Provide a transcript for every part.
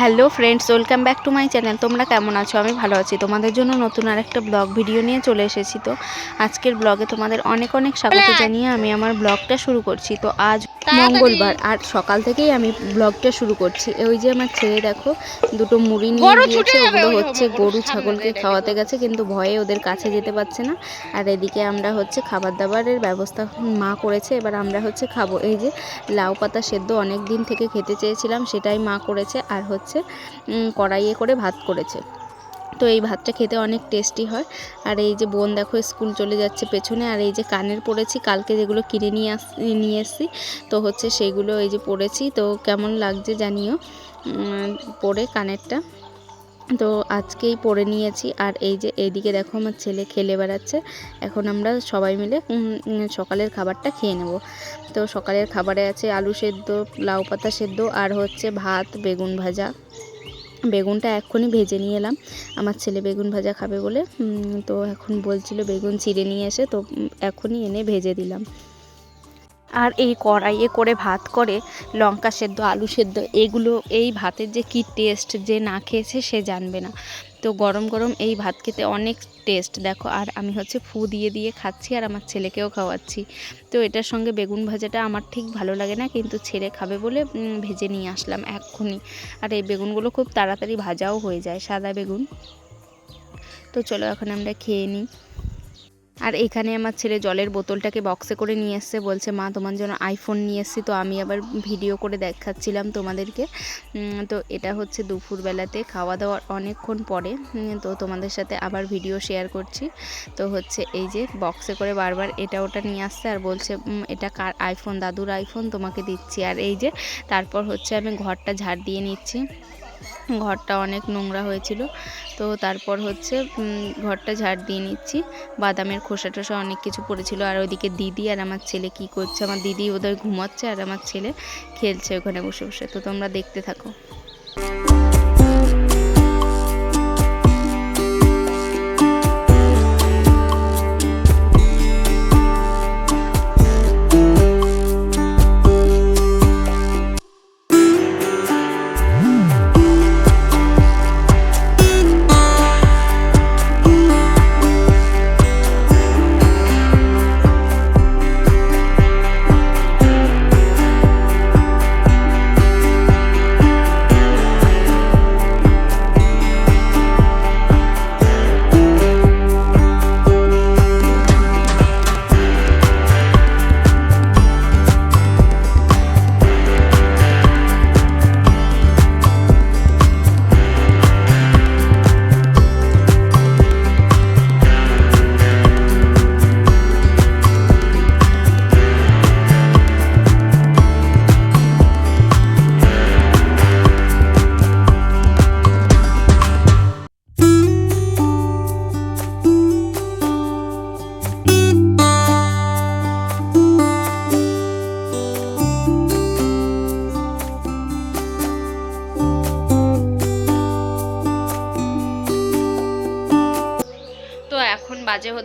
Hello friends welcome back to my channel. তোমরা কেমন আছো? আমি ভালো আছি। তোমাদের জন্য নতুন আর একটা ব্লগ ভিডিও নিয়ে চলে এসেছি তো। আজকের ব্লগে তোমাদের অনেক অনেক স্বাগত জানিয়ে আমি আমার ব্লগটা শুরু করছি। তো আজ মঙ্গলবার আর সকাল থেকেই আমি ব্লগটা শুরু করছি। ওই যে আমার ছেলে দেখো দুটো মুড়ি নিয়ে দিয়েছে ওগুলো হচ্ছে গরু ছাগলকে খাওয়াতে গেছে কিন্তু ভয়ে ওদের কাছে যেতে পারছে না। আর এদিকে আমরা হচ্ছে খাবার দাবারের ব্যবস্থা মা করেছে। এবার আমরা হচ্ছে খাব। এই যে লাউ পাতা সেদ্ধ অনেক দিন থেকে খেতে চেয়েছিলাম সেটাই মা করেছে। আর হচ্ছে উম, কড়াইয়ে করে ভাত করেছে। তো এই ভাতটা খেতে অনেক টেস্টি হয়। আর এই যে বোন দেখো স্কুল চলে যাচ্ছে পেছনে আর এই যে কানের পড়েছি কালকে যেগুলো কিনে নিয়ে আস নিয়ে এসছি তো হচ্ছে সেগুলো এই যে পড়েছি। তো কেমন লাগছে জানিও পরে কানেরটা? তো আজকেই পরে নিয়েছি। আর এই যে এইদিকে দেখো আমার ছেলে খেলে বেড়াচ্ছে। এখন আমরা সবাই মিলে সকালের খাবারটা খেয়ে নেব। তো সকালের খাবারে আছে আলু সেদ্ধ, লাউ পাতা সেদ্ধ আর হচ্ছে ভাত, বেগুন ভাজা। বেগুনটা এক্ষুনি ভেজে নিয়ে এলাম। আমার ছেলে বেগুন ভাজা খাবে বলে তো এখন বলছিল বেগুন চিড়ে নিয়ে এসে, তো এখনই এনে ভেজে দিলাম। আর এই কড়াইয়ে করে ভাত করে লঙ্কা সেদ্ধ, আলু সেদ্ধ, এগুলো, এই ভাতের যে কী টেস্ট যে না খেয়েছে সে জানবে না। তো গরম গরম এই ভাত খেতে অনেক টেস্ট দেখো, আর আমি হচ্ছে ফু দিয়ে দিয়ে খাচ্ছি আর আমার ছেলেকেও খাওয়াচ্ছি। তো এটার সঙ্গে বেগুন ভাজাটা আমার ঠিক ভালো লাগে না, কিন্তু ছেলে খাবে বলে ভেজে নিয়ে আসলাম এক্ষুনি। আর এই বেগুনগুলো খুব তাড়াতাড়ি ভাজাও হয়ে যায়, সাদা বেগুন। তো চলো এখন আমরা খেয়ে নিই। আর এখানে আমার ছেলে জলের বোতলটাকে বক্সে করে নিয়ে এসছে, বলছে, মা, তোমার জন্য আইফোন নিয়ে এসছি। তো আমি আবার ভিডিও করে দেখাচ্ছিলাম তোমাদেরকে। তো এটা হচ্ছে দুপুরবেলাতে খাওয়া দাওয়ার অনেকক্ষণ পরে। তো তোমাদের সাথে আবার ভিডিও শেয়ার করছি। তো হচ্ছে এই যে বক্সে করে বারবার এটা ওটা নিয়ে আসছে আর বলছে এটা কার আইফোন দাদুর আইফোন তোমাকে দিচ্ছি। আর এই যে তারপর হচ্ছে আমি ঘরটা ঝাড় দিয়ে নিচ্ছি। ঘরটা অনেক নোংরা হয়েছিল। তো তারপর হচ্ছে ঘরটা ঝাড় দিয়ে নিচ্ছি। বাদামের খোসা টোসা অনেক কিছু পড়েছিল। আর ওইদিকে দিদি আর আমার ছেলে কি করছে? আমার দিদি ওদের ঘুমাচ্ছে আর আমার ছেলে খেলছে ওখানে বসে বসে। তো তোমরা দেখতে থাকো।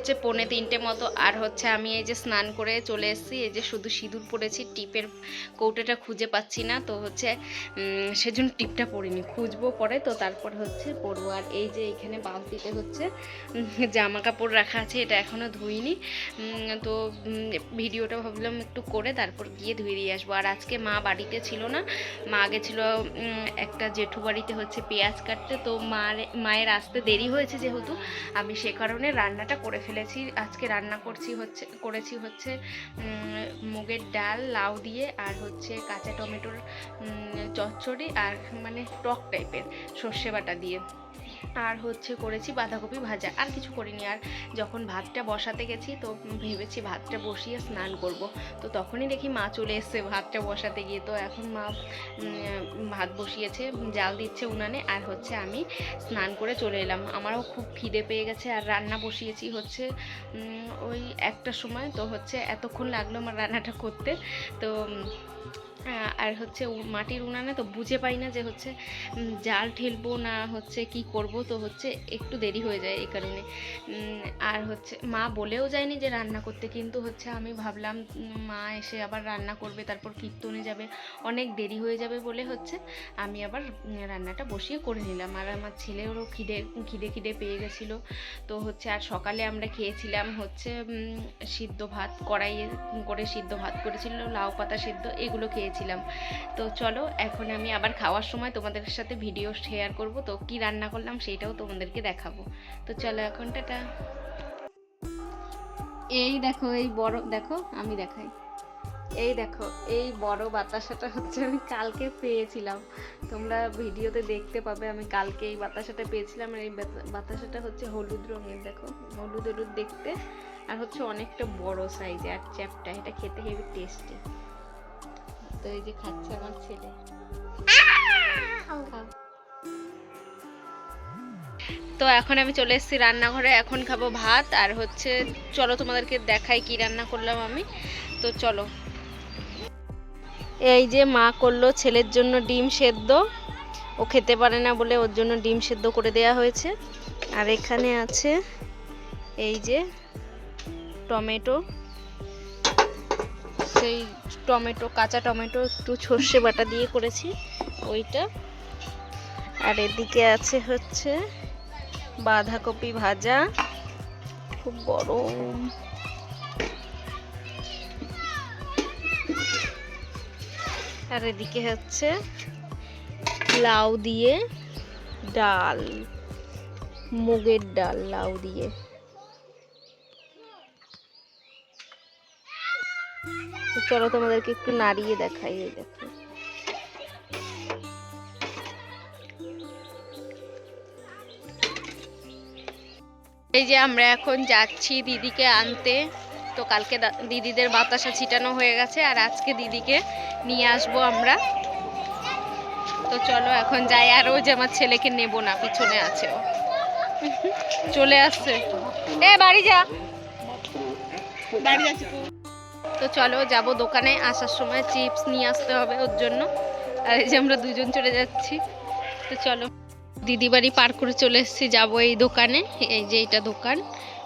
হচ্ছে পৌনে তিনটে মতো। আর হচ্ছে আমি এই যে স্নান করে চলে এসেছি, এই যে শুধু সিঁদুর পরেছি, টিপের কৌটোটা খুঁজে পাচ্ছি না। তো হচ্ছে সেজন্য টিপটা পরিনি, খুঁজবো পরে। তো তারপর হচ্ছে পরবো। আর এই যে এখানে বালতিতে হচ্ছে জামা কাপড় রাখা আছে, এটা এখনও ধুইনি। তো ভিডিওটা ভাবলাম একটু করে তারপর গিয়ে ধুয়ে দিয়ে আসব। আর আজকে মা বাড়িতে ছিল না। মা গেছিল একটা জেঠু বাড়িতে হচ্ছে পেঁয়াজ কাটতে। তো মার, মায়ের আসতে দেরি হয়েছে যেহেতু। আমি সে কারণে রান্নাটা করে ফেলেছি। আজকে রান্না করছি হচ্ছে, করেছি হচ্ছে মুগের ডাল, লাউ দিয়ে আর হচ্ছে কাঁচা টমেটোর চচ্চড়ি আর মানে টক টাইপের সর্ষে বাটা দিয়ে। আর হচ্ছে করেছি বাঁধাকপি ভাজা। আর কিছু করিনি। আর যখন ভাতটা বসাতে গেছি, তো ভেবেছি ভাতটা বসিয়ে স্নান করব। তো তখনই দেখি মা চলে এসছে ভাতটা বসাতে গিয়ে। তো এখন মা ভাত বসিয়েছে, জাল দিচ্ছে উনানে। আর হচ্ছে আমি স্নান করে চলে এলাম। আমারও খুব খিদে পেয়ে গেছে। আর রান্না বসিয়েছি হচ্ছে ওই একটা সময়। তো হচ্ছে এতক্ষণ লাগল আমার রান্নাটা করতে। তো আর হচ্ছে মাটির উনানে তো বুঝে পাই না যে হচ্ছে জাল ঠেলবো না হচ্ছে কি করব, তো হচ্ছে একটু দেরি হয়ে যায় এই কারণে। আর হচ্ছে মা বলেও যায়নি যে রান্না করতে, কিন্তু হচ্ছে আমি ভাবলাম মা এসে আবার রান্না করবে, তারপর কীর্তনে যাবে, অনেক দেরি হয়ে যাবে বলে হচ্ছে আমি আবার রান্নাটা বসিয়ে করে নিলাম। আর আমার ছেলেরও খিদে খিদে খিদে পেয়ে গেছিল। তো হচ্ছে আর সকালে আমরা খেয়েছিলাম হচ্ছে সিদ্ধ ভাত, কড়াইয়ে করে সিদ্ধ ভাত করেছিল, লাউ পাতা সিদ্ধ, এগুলো খেয়েছিলাম তো চলো, এখন আমি আবার খাওয়ার সময় তোমাদের সাথে ভিডিও শেয়ার করব। তো কি রান্না করলাম সেইটাও তোমাদেরকে দেখাবো। তো চলো এখন, টাটা। এই দেখো, এই বড়, দেখো, আমি দেখাই। এই দেখো, এই বড় বাতাসাটা হচ্ছে আমি কালকে পেয়েছিলাম। তোমরা ভিডিওতে দেখতে পাবে, আমি কালকে এই বাতাসাটা পেয়েছিলাম। আর এই বাতা- বাতাসাটা হচ্ছে হলুদ রঙের, দেখো। হলুদ হলুদ দেখতে। আর হচ্ছে অনেকটা বড় সাইজে আর চ্যাপটা, এটা খেতে হেবি টেস্টি তো এই যে খাচ্ছে আমার ছেলে। তো এখন আমি চলে এসেছি রান্নাঘরে এখন খাব ভাত। আর হচ্ছে চলো তোমাদেরকে দেখাই কি রান্না করলাম আমি। তো চলো। এই যে মা করল ছেলের জন্য ডিম সেদ্ধ। ও খেতে পারে না বলে ওর জন্য ডিম সেদ্ধ করে দেয়া হয়েছে। আর এখানে আছে এই যে টমেটো। সেই টমেটো, কাঁচা টমেটো, একটু সর্ষে বাটা দিয়ে করেছি ওইটা। আর এদিকে আছে হচ্ছে বাঁধাকপি ভাজা, খুব গরম। আর এদিকে হচ্ছে লাউ দিয়ে ডাল, মুগের ডাল লাউ দিয়ে। চলো তোমাদেরকে একটু নাড়িয়ে দেখাই, এই দেখো। এই যে আমরা এখন যাচ্ছি দিদিকে আনতে। তো কালকে দিদিদের বাতাসা ছিটানো হয়ে গেছে, আর আজকে দিদিকে নিয়ে আসব আমরা। তো চলো এখন যাই, আর ওই যে আমার ছেলেকে নেব না, পিছনে আছে ও। চলে আসছে। এ, বাড়ি যা। বাড়ি যাচ্ছি তো চলো যাব দোকানে, আসার সময় চিপস নিয়ে আসতে হবে ওর জন্য। আর এই যে আমরা দুজন চলে যাচ্ছি। তো চলো দিদি বাড়ি পার করে চলে এসেছি, যাব এই দোকানে। এই যে এইটা দোকান।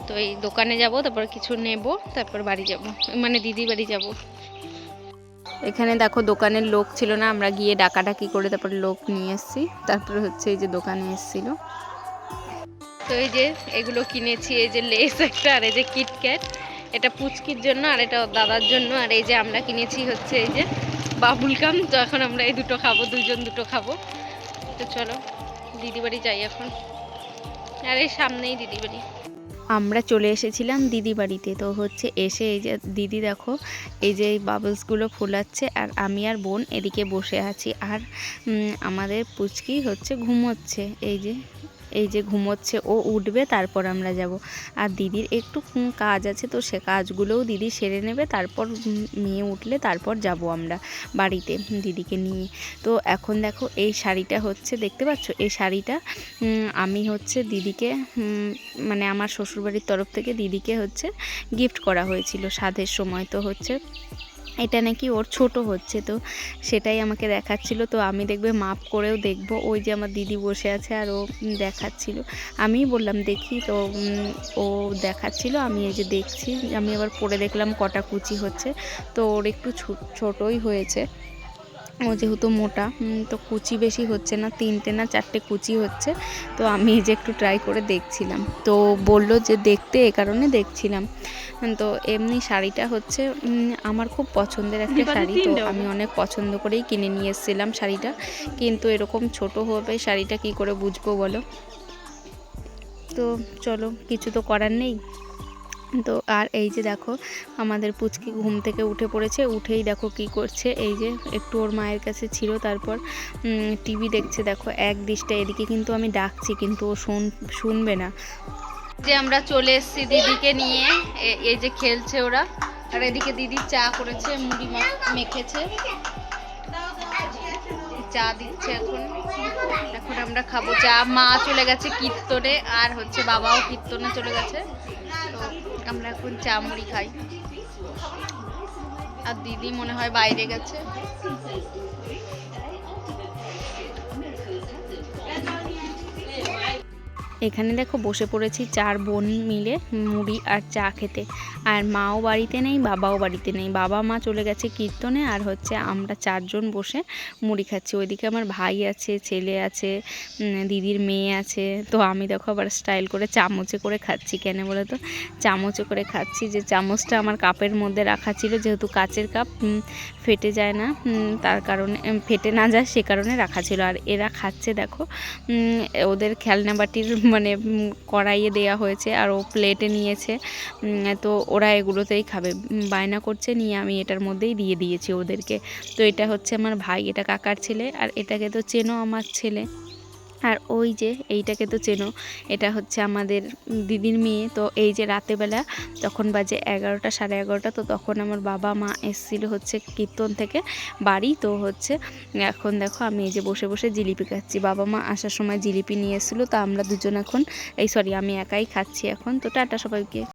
তো এই দোকানে যাব, তারপর কিছু নেব, তারপর বাড়ি যাব। মানে দিদি বাড়ি যাব। এখানে দেখো দোকানের লোক ছিল না, আমরা গিয়ে ডাকাডাকি করে তারপর লোক নিয়ে এসেছি। তারপরে হচ্ছে এই যে দোকানে এসেছিল। তো এই যে এগুলো কিনেছি, এই যে লেস একটা আর এই যে কিটক্যাট এটা পুচকির জন্য আর এটা দাদার জন্য। আর এই যে আমরা কিনেছি হচ্ছে এই যে বাবুল কাম। তো এখন আমরা এই দুটো খাব দুজন দুটো খাব। তো চলো দিদি বাড়ি যাই এখন। আর এই সামনেই দিদি বাড়ি আমরা চলে এসেছিলাম দিদি বাড়িতে তো হচ্ছে এসে এই যে দিদি দেখো, এই যে এই বাবলসগুলো ফোলাচ্ছে আর আমি আর বোন এদিকে বসে আছি। আর আমাদের পুচকি হচ্ছে ঘুমোচ্ছে। এই যে এই যে ঘুমোচ্ছে, ও উঠবে, তারপর আমরা যাব। আর দিদির একটু কাজ আছে, তো সে কাজগুলোও দিদি সেরে নেবে, তারপর মেয়ে উঠলে তারপর যাব আমরা বাড়িতে দিদিকে নিয়ে। তো এখন দেখো, এই শাড়িটা হচ্ছে, দেখতে পাচ্ছ? এই শাড়িটা আমি হচ্ছে দিদিকে মানে আমার শ্বশুরবাড়ির তরফ থেকে দিদিকে হচ্ছে গিফট করা হয়েছিল সাধের সময়। তো হচ্ছে এটা নাকি ওর ছোট হচ্ছে, তো সেটাই আমাকে দেখাচ্ছিল। তো আমি দেখবে মাপ করেও দেখব। ওই যে আমার দিদি বসে আছে আর ও দেখাচ্ছিলো। আমিই বললাম, দেখি। তো ও দেখাচ্ছিল, আমি এই যে দেখছি। আমি আবার পরে দেখলাম কটা কুচি হচ্ছে। তো ওর একটু ছোটই হয়েছে। ও যেহেতু মোটা তো কুচি বেশি হচ্ছে না তিনটে না চারটে কুচি হচ্ছে তো আমি এই যে একটু ট্রাই করে দেখছিলাম। তো বলল যে দেখতে এ কারণে দেখছিলাম। তো এমনি শাড়িটা হচ্ছে আমার খুব পছন্দের একটা শাড়ি তো আমি অনেক পছন্দ করেই কিনে নিয়ে এসেছিলাম শাড়িটা। কিন্তু এরকম ছোট হবে শাড়িটা কি করে বুঝব বলো? তো চলো কিছু তো করার নেই। তো আর এই যে দেখো, আমাদের পুচকি ঘুম থেকে উঠে পড়েছে, উঠেই দেখো কি করছে। এই যে একটু ওর মায়ের কাছে ছিল, তারপর টিভি দেখছে। দেখো, এক দৃষ্টা এদিকে কিন্তু আমি ডাকছি, কিন্তু ও শুন, শুনবে না। যে আমরা চলে এসেছি দিদিকে নিয়ে এই যে খেলছে ওরা। আর এদিকে দিদি চা করেছে, মুড়ি মেখেছে। চা দিচ্ছে এখন। এখন আমরা খাব। চা মা চলে গেছে কীর্তনে, আর হচ্ছে বাবাও কীর্তনে চলে গেছে। আমরা এখন চা মুড়ি খাই। আর দিদি মনে হয় বাইরে গেছে। এখানে দেখো বসে পড়েছি চার বোন মিলে মুড়ি আর চা খেতে। আর মাও বাড়িতে নেই, বাবাও বাড়িতে নেই। বাবা মা চলে গেছে কীর্তনে আর হচ্ছে আমরা চারজন বসে মুড়ি খাচ্ছি। ওইদিকে আমার ভাই আছে, ছেলে আছে দিদির মেয়ে আছে। তো আমি দেখো আবার স্টাইল করে চামচে করে খাচ্ছি কেন বলো তো? চামচে করে খাচ্ছি যে চামচটা আমার কাপের মধ্যে রাখা ছিল, যেহেতু কাচের কাপ ফেটে যায় না তার কারণে ফেটে না যায় সে কারণে রাখা ছিল। আর এরা খাচ্ছে দেখো ওদের খেলনা বাটির মানে কড়াইয়ে দেয়া হয়েছে আর ও প্লেটে নিয়েছে। তো ওরা এগুলোতেই খাবে। বায়না করছে, নিয়ে আমি এটার মধ্যেই দিয়ে দিয়েছি ওদেরকে। তো এটা হচ্ছে আমার ভাই, এটা কাকার ছেলে, আর এটাকে তো চেনো আমার ছেলে। আর ওই যে এইটাকে তো চেনো, এটা হচ্ছে আমাদের দিদির মেয়ে। তো এই যে রাতেবেলা তখন বাজে এগারোটা, সাড়ে এগারোটা, তো তখন আমার বাবা, মা এসেছিল হচ্ছে কীর্তন থেকে বাড়ি। তো হচ্ছে এখন দেখো আমি এই যে বসে বসে জিলিপি খাচ্ছি। বাবা, মা আসার সময় জিলিপি নিয়ে এসেছিল, তো আমরা দুজন এখন, এই সরি আমি একাই খাচ্ছি এখন। তো টাটা সবাইকে।